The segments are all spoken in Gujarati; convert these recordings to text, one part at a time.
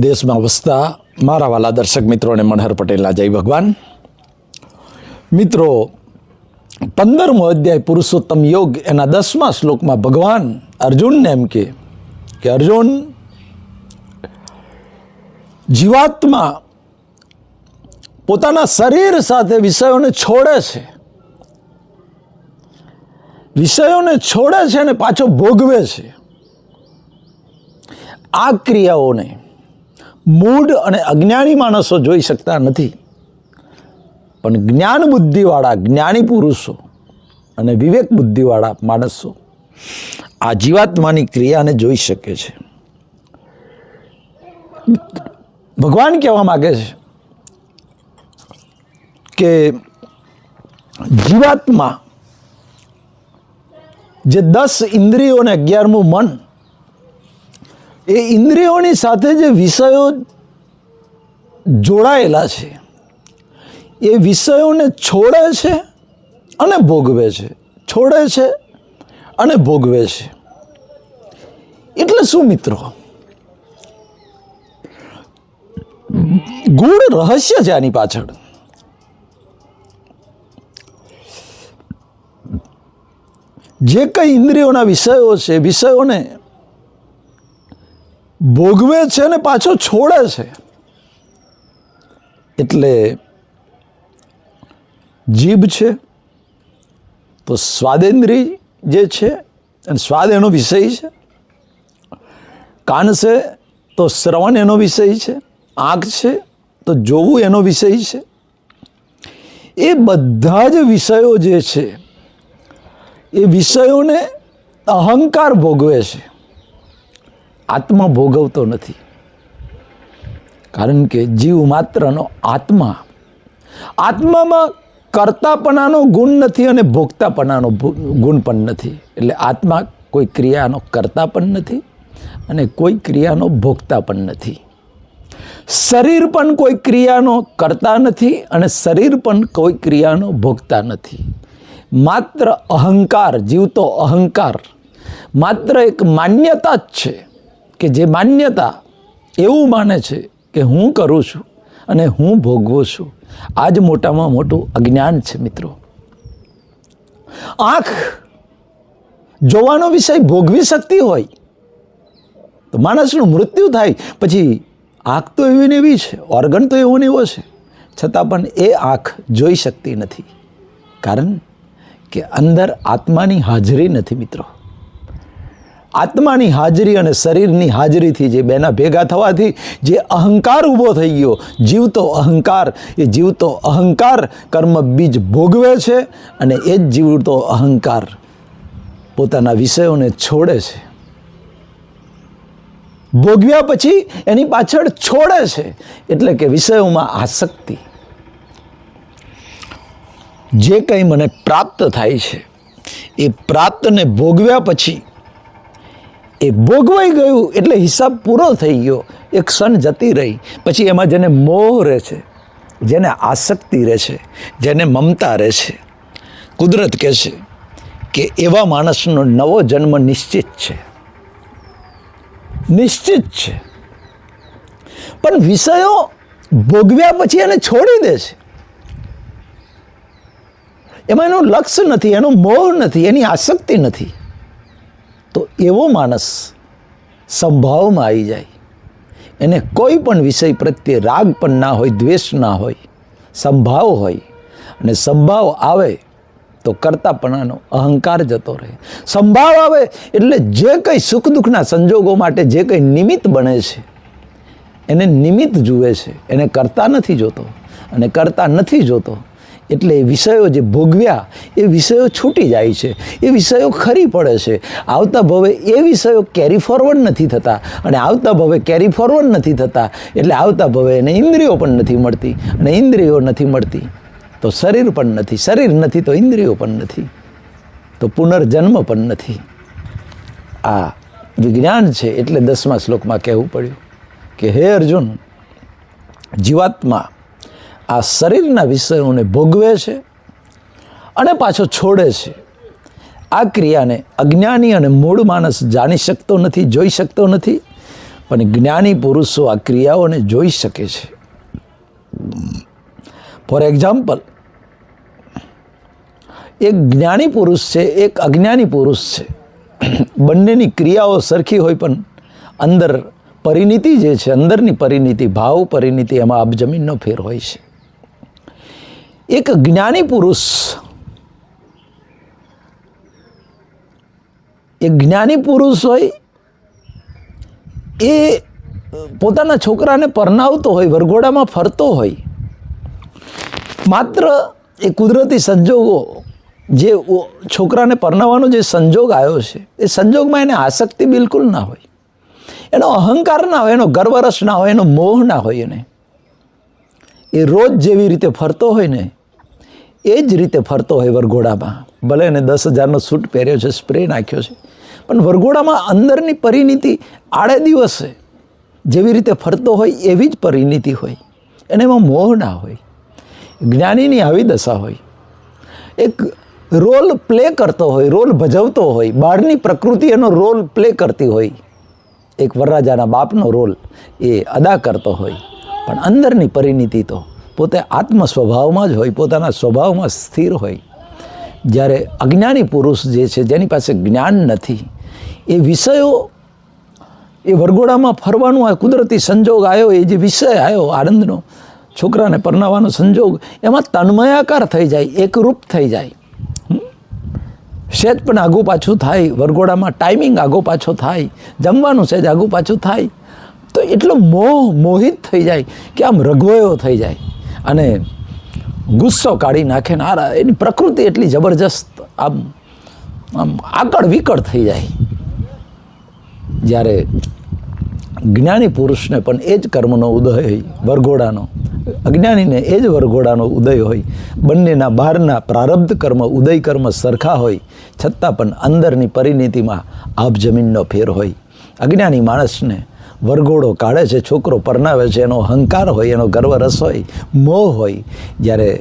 દેશમાં વસતા મારા વાલા દર્શક મિત્રોને મનહર પટેલના જય ભગવાન. મિત્રો, પંદરમો અધ્યાય પુરુષોત્તમ યોગ, એના દસમા શ્લોકમાં ભગવાન અર્જુનને એમ કે કે અર્જુન, જીવાત્મા પોતાના શરીર સાથે વિષયોને છોડે છે. વિષયોને છોડે છે અને પાછો ભોગવે છે. આ ક્રિયાઓને મૂઢ અને અજ્ઞાની માણસો જોઈ શકતા નથી. પણ જ્ઞાન બુદ્ધિવાળા જ્ઞાની પુરુષો અને વિવેક બુદ્ધિવાળા માણસો આ જીવાત્માની ક્રિયાને જોઈ શકે છે. ભગવાન કહેવા માગે છે કે જીવાત્મા જે દસ ઇન્દ્રિયો અને અગિયારમું મન એ ઇન્દ્રિયોની સાથે જે વિષયો જોડાયેલા છે, એ વિષયોને છોડે છે અને ભોગવે છે. છોડે છે અને ભોગવે છે. એટલે શું મિત્રો? ગુણ રહસ્ય છે આની પાછળ. જે કંઈ ઇન્દ્રિયોના વિષયો છે, વિષયોને ભોગવે છે અને પાછો છોડે છે. એટલે જીભ છે, તો સ્વાદેન્દ્રિય જે છે, અને સ્વાદ એનો વિષય છે. કાન છે, તો શ્રવણ એનો વિષય છે. આંખ છે, તો જોવું એનો વિષય છે. એ બધા જ વિષયો જે છે, એ વિષયોને અહંકાર ભોગવે છે. આત્મા ભોગવતો નથી. કારણ કે જીવ માત્રનો આત્મા આત્મામાં કરતાપણાનો ગુણ નથી અને ભોગતાપણાનો ગુણ પણ નથી. એટલે આત્મા કોઈ ક્રિયાનો કરતા પણ નથી અને કોઈ ક્રિયાનો ભોગતા પણ નથી. શરીર પણ કોઈ ક્રિયાનો કરતા નથી અને શરીર પણ કોઈ ક્રિયાનો ભોગતા નથી. માત્ર અહંકાર, જીવતો અહંકાર માત્ર એક માન્યતા જ છે. કે જે માન્યતા એવું માને છે કે હું કરું છું અને હું ભોગવું છું. આ જ મોટામાં મોટું અજ્ઞાન છે મિત્રો. આંખ જોવાનો વિષય ભોગવી શકતી હોય તો માણસનું મૃત્યુ થાય. પછી આંખ તો એવી ને એવી છે ઓર્ગન તો એવો ને એવો છે. છતાં પણ એ આંખ જોઈ શકતી નથી. કારણ કે અંદર આત્માની હાજરી નથી મિત્રો. આત્માની હાજરી અને શરીરની હાજરીથી જે બેના ભેગા થવાથી જે અહંકાર ઊભો થઈ ગયો, જીવતો અહંકાર, એ જીવતો અહંકાર કર્મ બીજ ભોગવે છે અને એ જ જીવતો અહંકાર પોતાના વિષયોને છોડે છે. ભોગવ્યા પછી એની પાછળ છોડે છે, એટલે કે વિષયોમાં આસક્તિ. જે કંઈ મને પ્રાપ્ત થાય છે, એ પ્રાપ્તને ભોગવ્યા પછી એ ભોગવાઈ ગયું એટલે હિસાબ પૂરો થઈ ગયો. એક ક્ષણ જતી રહી. પછી એમાં જેને મોહ રહે છે, જેને આસક્તિ રહે છે, જેને મમતા રહે છે, કુદરત કહે છે કે એવા માણસનો નવો જન્મ નિશ્ચિત છે. નિશ્ચિત છે. પણ વિષયો ભોગવ્યા પછી એને છોડી દે છે. એમાં એનું લક્ષ્ય નથી, એનો મોહ નથી, એની આસક્તિ નથી. તો એવો માણસ સંભાવમાં આવી જાય. એને કોઈ પણ વિષય પ્રત્યે રાગ પણ ના હોય, દ્વેષ ના હોય, સંભાવ હોય અને સંભાવ આવે તો કરતાપણાનો અહંકાર જતો રહે. સંભાવ આવે એટલે જે કંઈ સુખ દુઃખના સંજોગો માટે જે કંઈ નિમિત્ત બને છે, એને નિમિત્ત જુએ છે. એને કરતા નથી જોતો અને કરતા નથી જોતો એટલે વિષયો જે ભોગવ્યા, એ વિષયો છૂટી જાય છે. એ વિષયો ખરી પડે છે. આવતા ભવે એ વિષયો કેરી ફોરવર્ડ નથી થતા અને આવતા ભવે કેરી ફોરવર્ડ નથી થતા એટલે આવતા ભવે એને ઇન્દ્રિયો પણ નથી મળતી અને ઇન્દ્રિયો નથી મળતી તો શરીર પણ નથી. શરીર નથી તો ઇન્દ્રિયો પણ નથી. તો પુનર્જન્મ પણ નથી. આ વિજ્ઞાન છે એટલે દસમા શ્લોકમાં કહેવું પડ્યું કે હે અર્જુન, જીવાત્મા આ શરીરના વિષયોને ભોગવે છે અને પાછો છોડે છે. આ ક્રિયાને અજ્ઞાની અને મૂળ માણસ જાણી શકતો નથી, જોઈ શકતો નથી, પણ જ્ઞાની પુરુષો આ ક્રિયાઓને જોઈ શકે છે. ફોર એક્ઝામ્પલ એક જ્ઞાની પુરુષ છે, એક અજ્ઞાની પુરુષ છે. બંનેની ક્રિયાઓ સરખી હોય પણ અંદર પરિણીતિ જે છે, અંદરની પરિણીતિ, ભાવ પરિણીતિ, એમાં અબજમીનનો ફેર હોય છે. એક જ્ઞાની પુરુષ, એક જ્ઞાની પુરુષ હોય, એ પોતાના છોકરાને પરણાવતો હોય, વરઘોડામાં ફરતો હોય, માત્ર એ કુદરતી સંજોગો જે છોકરાને પરણાવવાનો જે સંજોગ આવ્યો છે, એ સંજોગમાં એને આસક્તિ બિલકુલ ના હોય. એનો અહંકાર ના હોય, એનો ગર્વરસ ના હોય, એનો મોહ ના હોય એને. એ રોજ જેવી રીતે ફરતો હોય ને એ જ રીતે ફરતો હોય વરઘોડામાં. ભલે એને દસ હજારનો સૂટ પહેર્યો છે સ્પ્રે નાખ્યો છે. પણ વરઘોડામાં અંદરની પરિણીતિ આડે દિવસે જેવી રીતે ફરતો હોય એવી જ પરિણીતિ હોય. એને એમાં મોહ ના હોય. જ્ઞાનીની આવી દશા હોય. એક રોલ પ્લે કરતો હોય, રોલ ભજવતો હોય. બહારની પ્રકૃતિ એનો રોલ પ્લે કરતી હોય. એક વરરાજાના બાપનો રોલ એ અદા કરતો હોય. પણ અંદરની પરિણીતિ તો પોતે આત્મ સ્વભાવમાં જ હોય, પોતાના સ્વભાવમાં સ્થિર હોય. જ્યારે અજ્ઞાની પુરુષ જે છે, જેની પાસે જ્ઞાન નથી, એ વિષયો એ વરઘોડામાં ફરવાનું, આ કુદરતી સંજોગ આવ્યો, એ જે વિષય આવ્યો, આનંદનો, છોકરાને પરણાવવાનો સંજોગ, એમાં તન્મયાકાર થઈ જાય, એકરૂપ થઈ જાય. શેજ પણ આગું પાછું થાય, વરઘોડામાં ટાઈમિંગ આગો પાછો થાય, જમવાનું સેજ આગું પાછું થાય, તો એટલો મોહ, મોહિત થઈ જાય કે આમ રઘવાયો થઈ જાય. અને ગુસ્સો કાઢી નાખે ને આ એની પ્રકૃતિ એટલી જબરજસ્ત, આમ આમ આકળ વિકળ થઈ જાય. જ્યારે જ્ઞાની પુરુષને પણ એ જ કર્મનો ઉદય હોય વરઘોડાનો. અજ્ઞાનીને એ જ વરઘોડાનો ઉદય હોય. બંનેના બહારના પ્રારબ્ધ કર્મ, ઉદય કર્મ સરખા હોય. છતાં પણ અંદરની પરિણીતિમાં આપ જમીનનો ફેર હોય. અજ્ઞાની માણસને વરઘોડો કાઢે છે, છોકરો પરણાવે છે, એનો અહંકાર હોય, એનો ગર્વ રસ હોય, મોહ હોય, જ્યારે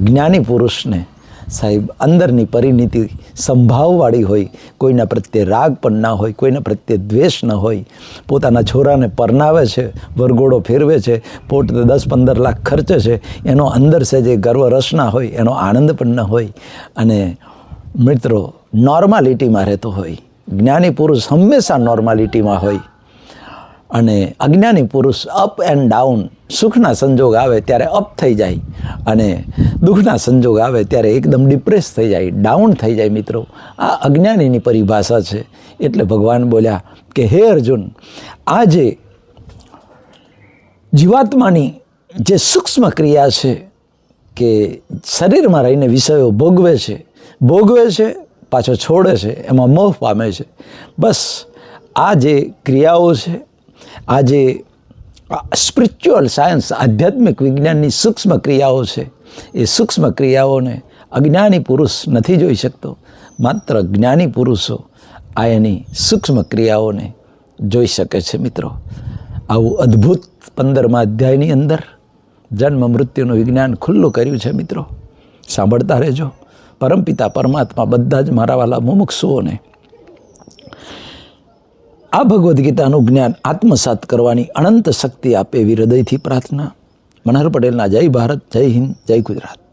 જ્ઞાની પુરુષને સાહેબ અંદરની પરિણીતિ સંભાવવાળી હોય, કોઈના પ્રત્યે રાગ પણ ના હોય, કોઈના પ્રત્યે દ્વેષ ન હોય, પોતાના છોરાને પરણાવે છે, વરઘોડો ફેરવે છે, પોતે દસ પંદર લાખ ખર્ચે છે, એનો અંદર છે જે ગર્વ રસ ના હોય, એનો આનંદ પણ ન હોય, અને મિત્રો નોર્માલિટીમાં રહેતો હોય, જ્ઞાની પુરુષ હંમેશા નોર્માલિટીમાં હોય અને અજ્ઞાની પુરુષ અપ એન્ડ ડાઉન સુખના સંજોગ આવે ત્યારે અપ થઈ જાય અને દુઃખના સંજોગ આવે ત્યારે એકદમ ડિપ્રેસ થઈ જાય ડાઉન થઈ જાય મિત્રો. આ અજ્ઞાનીની પરિભાષા છે. એટલે ભગવાન બોલ્યા કે, હે અર્જુન આ જે જીવાત્માની જે સૂક્ષ્મ ક્રિયા છે કે શરીરમાં રહીને વિષયો ભોગવે છે ભોગવે છે, પાછો છોડે છે, એમાં મોહ પામે છે. બસ આ જે ક્રિયાઓ છે આ જે સ્પિરિચ્યુઅલ સાયન્સ આધ્યાત્મિક વિજ્ઞાનની સૂક્ષ્મ ક્રિયાઓ છે. એ સૂક્ષ્મ ક્રિયાઓને અજ્ઞાની પુરુષ નથી જોઈ શકતો. માત્ર જ્ઞાની પુરુષો આ એની સૂક્ષ્મ ક્રિયાઓને જોઈ શકે છે મિત્રો. આવું અદ્ભુત પંદરમા અધ્યાયની અંદર જન્મ મૃત્યુનું વિજ્ઞાન ખુલ્લું કર્યું છે મિત્રો. સાંભળતા રહેજો. પરમપિતા પરમાત્મા બધા જ મારા વાલા મુમુક્ષુઓને આ ભગવદ્ ગીતાનું જ્ઞાન આત્મસાત કરવાની અનંત શક્તિ આપે એવી હૃદયથી પ્રાર્થના. મનહર પટેલના જય ભારત, જય હિન્દ, જય ગુજરાત.